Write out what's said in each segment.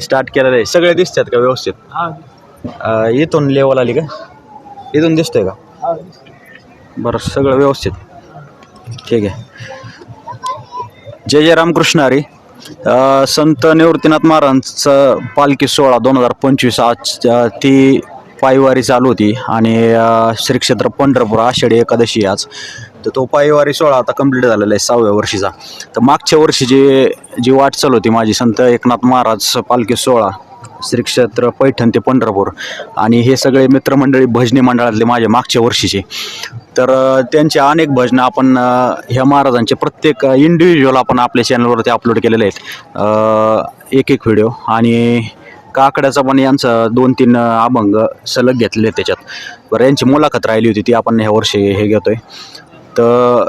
Start केलेलं आहे. सगळे दिसतात का व्यवस्थित? अं, इथून लेवल आली का? इथून दिसतंय का? बरं सगळं व्यवस्थित. ठीक आहे. जय जय रामकृष्ण हरी. अ, संत निवृत्तीनाथ महाराजांचं पालखी सोहळा दोन हजार पंचवीस आज अ, ती पायवारी चालू होती. आणि अ, श्री क्षेत्र पंढरपूर आषाढी एकादशी आज. तर तो पायवारी सोहळा आता कंप्लीट झालेला आहे सहाव्या वर्षीचा. तर मागच्या वर्षी जी जी वाटचाल होती माझी संत एकनाथ महाराज पालखी सोहळा श्री क्षेत्र पैठण ते पंढरपूर आणि हे सगळे मित्रमंडळी भजनी मंडळातले माझे मागच्या वर्षीचे. तर त्यांचे अनेक भजनं आपण ह्या महाराजांचे प्रत्येक इंडिव्हिज्युअल आपण आपल्या चॅनलवरती अपलोड केलेले आहेत. एक एक व्हिडिओ आणि काकड्याचा पण यांचा दोन तीन अभंग सलग घेतलेले आहेत त्याच्यात. बरं यांची मुलाखत राहिली होती ती आपण ह्या वर्षी हे घेतोय. तर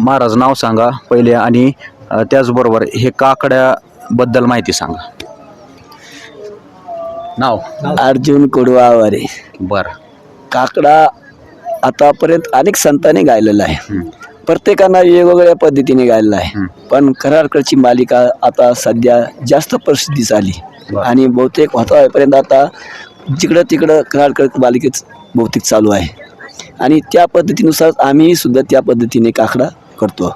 महाराज नाव सांगा पहिले आणि त्याचबरोबर हे काकड्याबद्दल माहिती सांगा. नाव? अर्जुन कुडवावारे. बरं. काकडा आतापर्यंत अनेक संतांनी गायलेला आहे. प्रत्येकानं वेगवेगळ्या पद्धतीने गायलेला आहे. पण करारकडची मालिका आता सध्या जास्त प्रसिद्धी झाली. आणि बहुतेक होतापर्यंत आता जिकडं तिकडं करारकड मालिकेत बहुतेक चालू आहे. आणि त्या पद्धतीनुसार आम्ही सुद्धा त्या पद्धतीने काकडा करतो.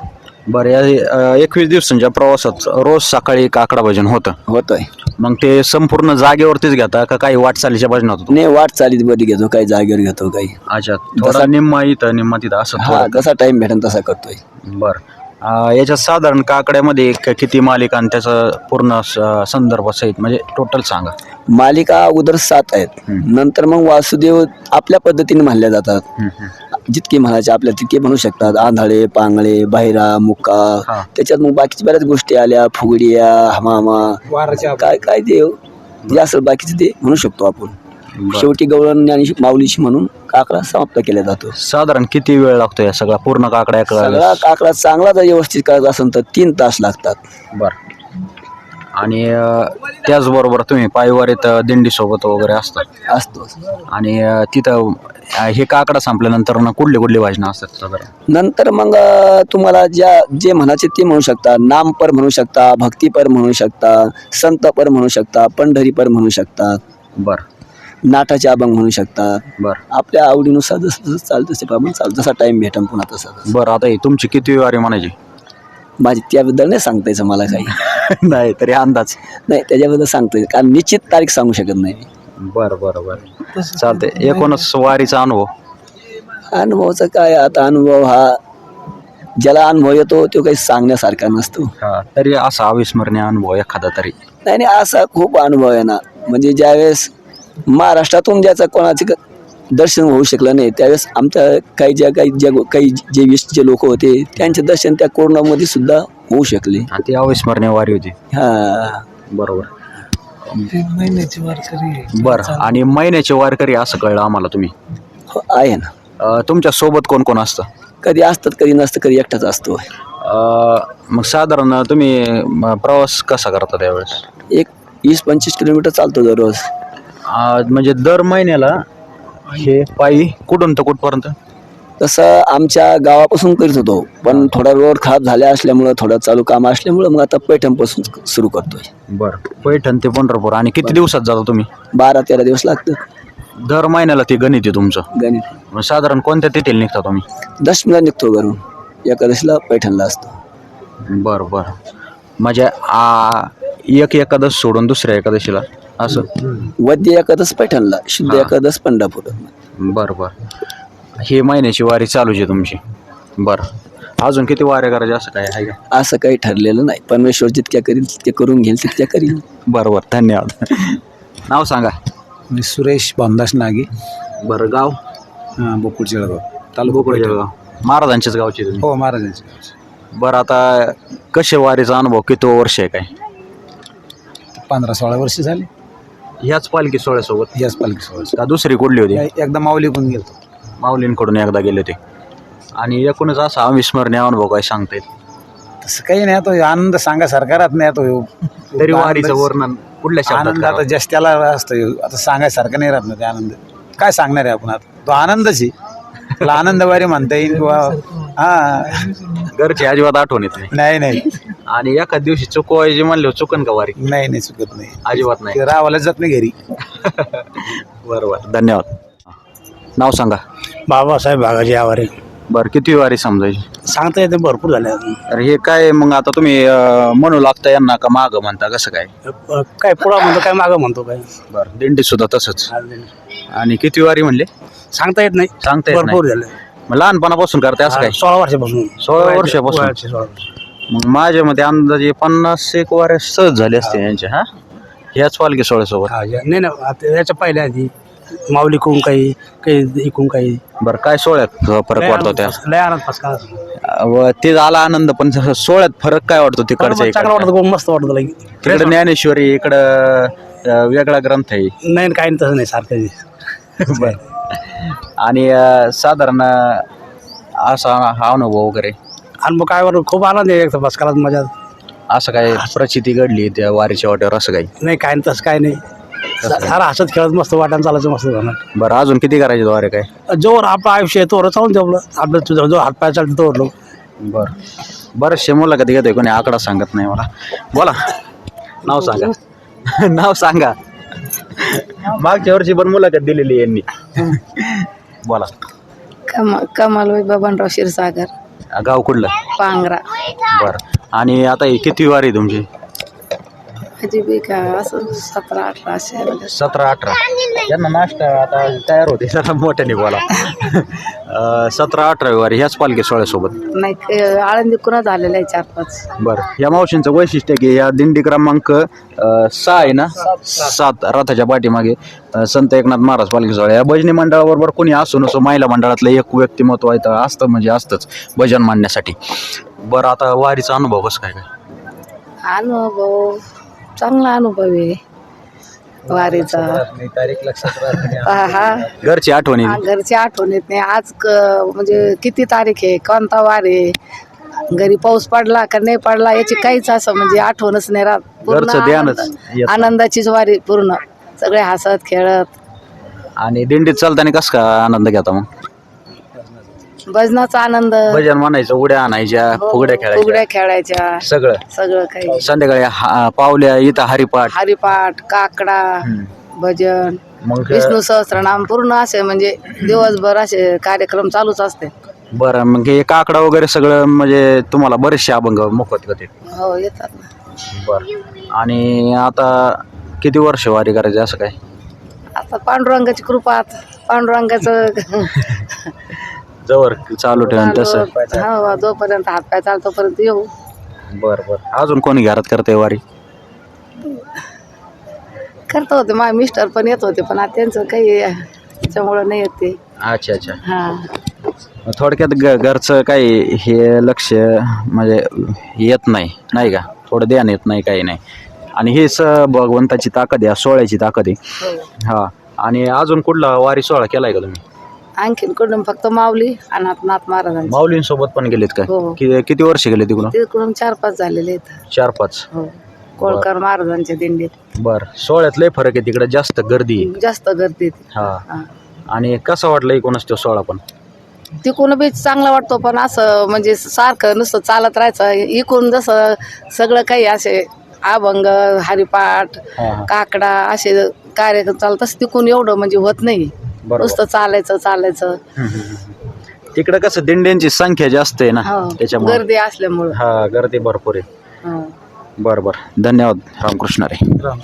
बरं या एकवीस दिवसांच्या प्रवासात रोज सकाळी काकडा भजन होतं. होतोय. मग ते संपूर्ण जागेवरतीच घेता का काही वाटचालीच्या भजनात होतो? ने वाट चालीत मध्ये घेतो काही जागेवर घेतो काही. अच्छा थोडा निम्मा इथं निम्मा तिथं असं हा थोडं जसा टाइम भेटेल तसा करतोय. बरं. अं, याच्यात साधारण काकड्यामध्ये क- किती मालिका आणि त्याचा पूर्ण स- संदर्भ सहित म्हणजे टोटल सांगा. मालिका अगोदर सात आहेत. नंतर मग वासुदेव आपल्या पद्धतीने म्हणल्या जातात. हं, हं. जितके म्हणायचे आपल्या तितके म्हणू शकतात. आंधळे पांगळे बाहिरा मुक्का. हा. त्याच्यात मग बाकीच्या बऱ्याच गोष्टी आल्या. फुगडिया हमामा. काय काय ते जे असेल बाकीचे ते म्हणू शकतो आपण. शेवटी गवळण आणि माऊलीशी म्हणून काकडा समाप्त केला जातो. साधारण किती वेळ लागतो या सगळा पूर्ण काकड्या सगळा काकडा चांगला जर व्यवस्थित करायचा असेल तर तीन तास लागतात. बरं. आणि अं, त्याचबरोबर तुम्ही पायवारीत अं, दिंडीसोबत वगैरे असतात असतो. आणि अं, तिथं अं, हे काकडा संपल्यानंतर ना कुठले कुठले भाजनं असतात साधारण? नंतर मग अं, तुम्हाला ज्या जे म्हणायचे ते म्हणू शकता. नामपर म्हणू शकता भक्तीपर म्हणू शकता संतपर म्हणू शकता पंढरीपर म्हणू शकता. बरं. नाटाचे अभंग म्हणू शकतात. बरं. आपल्या आवडीनुसार जसं जसं चालतं तसे प्रमाणे चालतं. जसा टाइम भेटन पुन्हा तसा तसा. बरं आता हे तुमची किती वारी म्हणायची? माझी त्याबद्दल नाही सांगता यायचं मला काही. नाही तरी अंदाज. नाही त्याच्याबद्दल सांगता येईल कारण निश्चित तारीख सांगू शकत नाही मी. बरं बरं बरं. चालतंय. एकूणच वारीचा अनुभव? अनुभवाचा काय? आता अनुभव हा ज्याला अनुभव येतो तो काही सांगण्यासारखा नसतो. हा तरी असा अविस्मरणीय अनुभव एखादा तरी. नाही नाही असा खूप अनुभव आहे ना. म्हणजे ज्यावेळेस महाराष्ट्रातून ज्याचं कोणाचं क- दर्शन होऊ शकलं नाही. त्यावेळेस आमच्या काही ज्या काही ज्या गो- काही जे जे लोक होते त्यांचे दर्शन त्या कोरोनामध्ये सुद्धा होऊ शकले. आणि ती अविस्मरणीय वारी होती. हा. बरोबर. महिन्याची वारकरी बरं. आणि महिन्याचे वारकरी असं कळलं आम्हाला तुम्ही? हो, आहे ना. अं, तुमच्यासोबत कोण कोण असतं? कधी असतात कधी नसतं कधी एकटाच असतो. अं, मग साधारण तुम्ही म, प्रवास कसा करता त्यावेळेस? एक वीस पंचवीस किलोमीटर चालतो दररोज. म्हणजे दर महिन्याला हे पायी कुठून तर कुठपर्यंत? तसं आमच्या गावापासून करीत होतो पण थोडा रोड खराब झाल्या असल्यामुळं थोडं चालू काम असल्यामुळं मग आता पैठणपासून सुरू करतोय. बरं. पैठण ते पंढरपूर. आणि किती दिवसात जाता तुम्ही? बारा तेरा दिवस लागतात. दर महिन्याला ते गणित आहे तुमचं. गणित. मग साधारण कोणत्या तिथीला निघता तुम्ही? दशमीला निघतो घरून. एकादशीला पैठणला असतो. बरं बरं. म्हणजे आ एक एकादश सोडून दुसऱ्या एकादशीला? असं. वद्य एकादश पैठणला शुद्ध हा. एकादश पंढरपूर. बरं बरं. ही महिन्याची वारी चालूच आहे तुमची. बरं. अजून किती वाऱ्या करायच्या असं काय आहे का? असं काही ठरलेलं नाही. परमेश्वर जितक्या करील तितके करून घेईल तितक्या करील. बरं बरं. धन्यवाद. नाव सांगा. मी सुरेश भामदास नागे. बरं गाव? हां बोकुड जळगाव तालुका जळगाव महाराजांच्याच गावचे तुम्ही? हो महाराजांचे बरं आता कसे वारीचा अनुभव? किती वर्ष आहे काय? पंधरा सोळा वर्ष झाले. ह्याच पालखी सोहळ्यासोबत? याच पालखी सोहळ्याचे का दुसरी कुठली होती? एकदा माऊली पण गेलतो. माऊलींकडून एकदा गेले होते. आणि एकूणच असा अविस्मरणीय अनुभव काय सांगता येत तसं काही नाही आता ह्यो आनंद सांगायसारखा राहत नाही आता ह्यो. तरी वारीचं वर्णन कुठल्या शब्दात आनंद आता करावं? जस्ट त्याला असतं ह्यो. आता सांगायसारखं नाही राहत ना ते आनंद. काय सांगणार आहे आपण आता? तो आनंदच आहे. त्याला आनंदवारी म्हणता येईल किंवा हा. घरची अजिबात आठवण येत नाही. नाही नाही. आणि एखाद दिवशी चुकवायची म्हणले चुकन का वारी? नाही नाही चुकत नाही. अजिबात नाही. ते रावाला जात नाही घरी. बरोबर धन्यवाद. नाव सांगा. बाबासाहेब बागाजी आवारे. बरं किती वारी समजायची? सांगता येते भरपूर झाले अजून. तर हे काय मग आता तुम्ही अं, म्हणू लागता यांना का माग म्हणता कसं काय? अ, काय पुढं म्हणतो काय मागं म्हणतो काय? बरं दिंडी सुद्धा तसंच. आणि किती वारी म्हणले? सांगता येत नाही. सांगता येत भरपूर झाले. मग लहानपणापासून करते असं काय? सोळा वर्षापासून. सोळा वर्षापासून? सोळा वर्ष. मग माझ्या मते अंदाजे पन्नास एक वाऱ्या सहज झाले असते यांच्या हा? ह्याच पालखी सोहळ्यासोबत. हा, या- नाही ना आता याच्या पहिल्या आधी माऊली कोण काही काही इकून काही. बरं काय सोहळ्यात फरक वाटतो त्या? लय आनंद व ते झाला आनंद पण जसं सोहळ्यात फरक काय वाटतो तिकडच्या चांगलं वाटतं मस्त वाटतं लगे तिकडे ज्ञानेश्वरी इकडं अं, वेगळा ग्रंथ आहे. नाही ना, काही नाही तसं नाही सारखं आणि अं, साधारण असा हा अनुभव वगैरे? आणि मग काय वाटतं खूप आनंद आहे बसकाला मजा. असं काय प्रचिती घडली त्या वारीच्या वाट्यावर असं काही? नाही काय नाही तसं काय नाही. सारा हसत खेळत मस्त वाटायला चालायचं मस्त जाणार बरं अजून किती करायचे वारे काय? जोवर आपलं आयुष्य आहे तोवर चालून ठेवलं. आपलं तुझं जो हातपाय चालतं तोवर बरं. बरेचसे मुलाखती घेतोय कोणी आकडा सांगत नाही मला. बोला. नाव सांगा. नाव सांगा. मागच्या वर्षी पण मुलाखत दिलेली आहे यांनी. बोला. कमा कमाल बबनराव क्षीरसागर. गाव कुठलं? पांगरा. बरं. आणि आता ही किती वारी आहे तुमची? अजिबी का असं सतरा सतरा अठरा. यांना नाश्ता आता तयार होते. जरा मोठ्याने बोला. अं, सतरा अठरा वारी ह्याच पालखी सोहळ्यासोबत. नाही आळंदी कुणा झालेलं आहे चार पाच? बरं. या मावशींचं वैशिष्ट्य आहे की या दिंडी क्रमांक अं, सहा आहे ना? सात रथाच्या पाठीमागे अं, संत एकनाथ महाराज पालखी सोहळा. या भजनी मंडळाबरोबर कोणी असो नसो महिला मंडळातलं एक व्यक्तिमत्व आहे तर असतं म्हणजे असतंच भजन मांडण्यासाठी बरं आता वारीचा अनुभव कसं काय काय? अनुभव चांगला अनुभव आहे. वारीचा. तारीख लक्षात हा हा. घरची आठवणी हा, घरची आठवण येत नाही. आज क म्हणजे किती तारीख आहे? कोणता वार आहे? घरी पाऊस पडला का नाही पडला? याची काहीच असं म्हणजे आठवणच नाही राहत. पूर्ण घरचं ध्यानच आनंद- येत नाही. आनंदाचीच वारी पूर्ण. सगळे हसत खेळत. आणि दिंडीत चालताना कसं का आनंद घेता मग? भजनाचा आनंद. भजन म्हणायचं उड्या आणायच्या फुगड्या खेळायच्या. फुगड्या खेळायच्या. सगळं. सगळं काही. संध्याकाळी हा- पावल्या इथं हरिपाठ. हरिपाठ काकडा भजन. मग विष्णू सहस्त्रनाम पूर्ण असे म्हणजे दिवसभर असे कार्यक्रम चालूच असते. बरं मग हे काकडा वगैरे सगळं म्हणजे तुम्हाला बरेचसे अभंग मुखत होते. हो येतात ना. बरं. आणि आता किती वर्ष वारी करायची असं काय? आता पांडुरंगाची कृपात पांडुरंगाचं जवळ चालू ठेवून तसं. हो जोपर्यंत हातपाय चालतो तोपर्यंत येऊ. बरं बरं. अजून कोणी घरात करते वारी? करत होते माझे मिस्टर पण येत होते पण आता त्यांचं काही त्याच्यामुळं नाही येत अच्छा अच्छा. हा. मग थोडक्यात ग घरचं काही हे लक्ष म्हणजे येत नाही नाही का? थोडं ध्यान येत नाही काही नाही. आणि हेच भगवंताची ताकद आहे सोहळ्याची ताकद आहे. हो. हा. आणि अजून कुठला वारी सोहळा केलाय का तुम्ही? आणखीन कडून फक्त माऊली अनाथ नाथ महाराजांची. माऊलींसोबत पण गेलेत काय? हो. कि- किती वर्ष गेले तिकडून? तिकडून चार पाच झालेले आहेत चार पाच हो. कोळकर महाराजांच्या दिंडीत. बर. सोहळ्यात लय फरक आहे तिकडे. जास्त गर्दी आहे. जास्त गर्दी ती हा. हा. आणि कसं वाटलं एकूणच तो सोहळा पण? तिकून बी चांगला वाटतो पण असं म्हणजे सारखं नुसतं चालत राहायचं. इकून जसं सगळं काही असे अभंग हरिपाठ हा, हा. काकडा असे कार्यक्रम चालत असं तिकून एवढं म्हणजे होत नाही. नुसतं चालायचं चालायचं. तिकडे कसं दिंड्यांची संख्या जास्त आहे ना हो त्याच्यामुळे. गर्दी असल्यामुळं. हा गर्दी भरपूर आहे. हो. बरं बरं. धन्यवाद रामकृष्ण रे. राम